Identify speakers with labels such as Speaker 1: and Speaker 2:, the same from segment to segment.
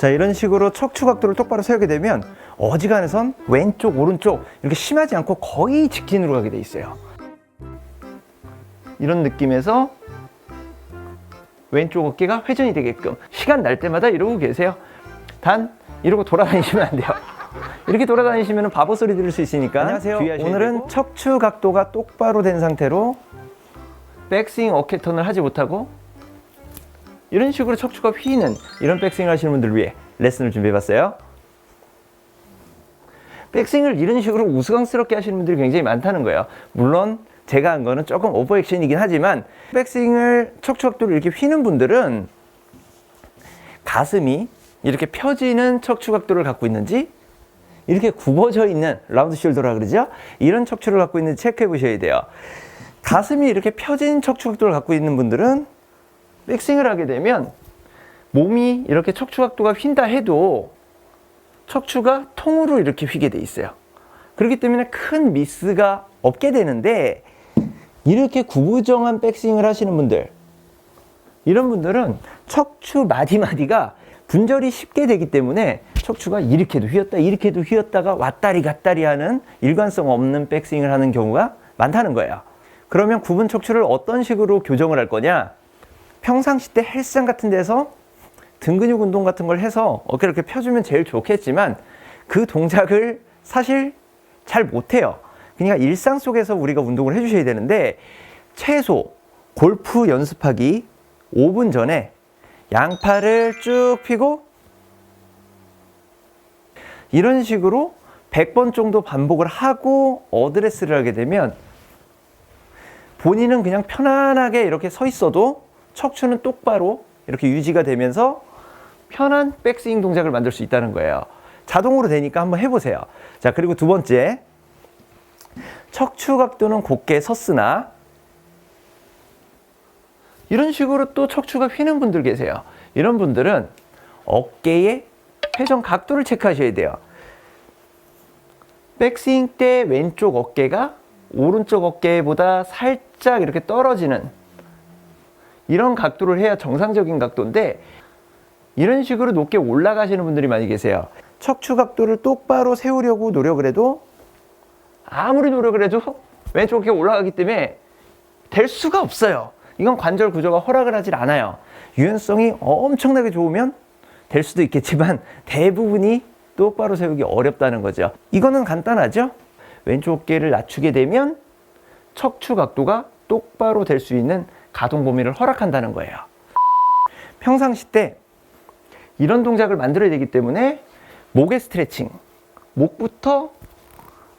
Speaker 1: 자 이런 식으로 척추 각도를 똑바로 세우게 되면 어지간해선 왼쪽 오른쪽 이렇게 심하지 않고 거의 직진으로 가게 돼 있어요 이런 느낌에서 왼쪽 어깨가 회전이 되게끔 시간 날 때마다 이러고 계세요 단 이러고 돌아다니시면 안 돼요 이렇게 돌아다니시면 바보 소리 들을 수 있으니까
Speaker 2: 안녕하세요.
Speaker 1: 오늘은
Speaker 2: 되고.
Speaker 1: 척추 각도가 똑바로 된 상태로 백스윙 어깨 턴을 하지 못하고 이런 식으로 척추가 휘는 이런 백스윙을 하시는 분들 위해 레슨을 준비해봤어요. 백스윙을 이런 식으로 우스꽝스럽게 하시는 분들이 굉장히 많다는 거예요. 물론 제가 한 거는 조금 오버 액션이긴 하지만 백스윙을 척추 각도를 이렇게 휘는 분들은 가슴이 이렇게 펴지는 척추 각도를 갖고 있는지 이렇게 굽어져 있는 라운드 숄더라 그러죠? 이런 척추를 갖고 있는지 체크해 보셔야 돼요. 가슴이 이렇게 펴진 척추 각도를 갖고 있는 분들은 백스윙을 하게 되면 몸이 이렇게 척추 각도가 휜다 해도 척추가 통으로 이렇게 휘게 돼 있어요. 그렇기 때문에 큰 미스가 없게 되는데 이렇게 구부정한 백스윙을 하시는 분들 이런 분들은 척추 마디마디가 분절이 쉽게 되기 때문에 척추가 이렇게도 휘었다 이렇게도 휘었다가 왔다리 갔다리 하는 일관성 없는 백스윙을 하는 경우가 많다는 거예요. 그러면 구분 척추를 어떤 식으로 교정을 할 거냐? 평상시 때 헬스장 같은 데서 등 근육 운동 같은 걸 해서 어깨를 이렇게 펴주면 제일 좋겠지만 그 동작을 사실 잘 못해요. 그러니까 일상 속에서 우리가 운동을 해주셔야 되는데 최소 골프 연습하기 5분 전에 양팔을 쭉 펴고 이런 식으로 100번 정도 반복을 하고 어드레스를 하게 되면 본인은 그냥 편안하게 이렇게 서 있어도 척추는 똑바로 이렇게 유지가 되면서 편한 백스윙 동작을 만들 수 있다는 거예요. 자동으로 되니까 한번 해보세요. 자, 그리고 두 번째. 척추 각도는 곧게 섰으나 이런 식으로 또 척추가 휘는 분들 계세요. 이런 분들은 어깨의 회전 각도를 체크하셔야 돼요. 백스윙 때 왼쪽 어깨가 오른쪽 어깨보다 살짝 이렇게 떨어지는 이런 각도를 해야 정상적인 각도인데 이런 식으로 높게 올라가시는 분들이 많이 계세요. 척추 각도를 똑바로 세우려고 노력을 해도 아무리 노력을 해도 왼쪽 어깨가 올라가기 때문에 될 수가 없어요. 이건 관절 구조가 허락을 하질 않아요. 유연성이 엄청나게 좋으면 될 수도 있겠지만 대부분이 똑바로 세우기 어렵다는 거죠. 이거는 간단하죠? 왼쪽 어깨를 낮추게 되면 척추 각도가 똑바로 될 수 있는 가동 범위를 허락한다는 거예요. 평상시 때 이런 동작을 만들어야 되기 때문에 목의 스트레칭, 목부터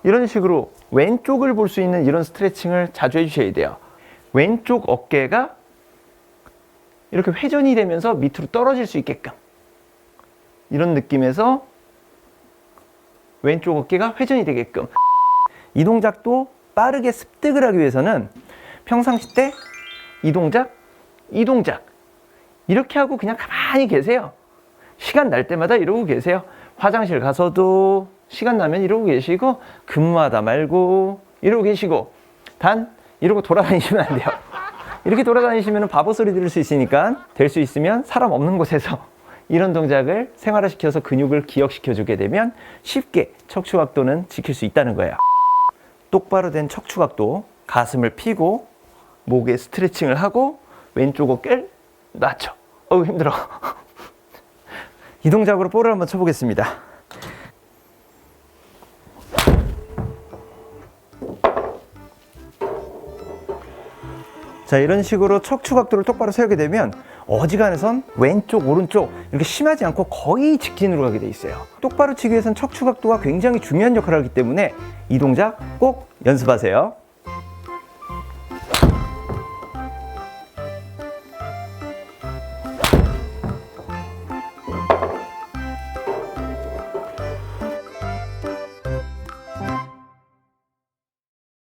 Speaker 1: 이런 식으로 왼쪽을 볼 수 있는 이런 스트레칭을 자주 해주셔야 돼요. 왼쪽 어깨가 이렇게 회전이 되면서 밑으로 떨어질 수 있게끔 이런 느낌에서 왼쪽 어깨가 회전이 되게끔 이 동작도 빠르게 습득을 하기 위해서는 평상시 때 이 동작, 이 동작 이렇게 하고 그냥 가만히 계세요. 시간 날 때마다 이러고 계세요. 화장실 가서도 시간 나면 이러고 계시고 근무하다 말고 이러고 계시고 단 이러고 돌아다니시면 안 돼요. 이렇게 돌아다니시면 바보 소리 들을 수 있으니까 될 수 있으면 사람 없는 곳에서 이런 동작을 생활화시켜서 근육을 기억시켜 주게 되면 쉽게 척추 각도는 지킬 수 있다는 거예요. 똑바로 된 척추 각도, 가슴을 펴고 목에 스트레칭을 하고 왼쪽 어깨를 낮춰. 어우 힘들어. 이 동작으로 볼을 한번 쳐보겠습니다. 자 이런 식으로 척추 각도를 똑바로 세우게 되면 어지간해선 왼쪽 오른쪽 이렇게 심하지 않고 거의 직진으로 가게 돼 있어요 똑바로 치기 위해선 척추 각도가 굉장히 중요한 역할을 하기 때문에 이 동작 꼭 연습하세요